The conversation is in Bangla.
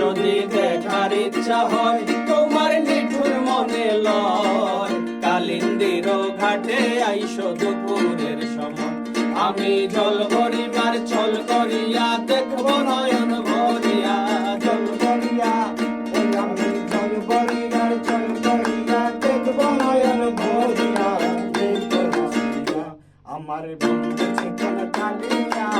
যদি দেখার ইচ্ছা হয়, তোমার নিঠুর মনে লয়। কালিন্দির ঘাটে আইসো দুপুরের সময়। আমি জল ভরিবার ছল করিয়া দেখব নয়ন ভরিয়া। জল করিয়া চল আমার বন্ধু চিকন কালিয়া।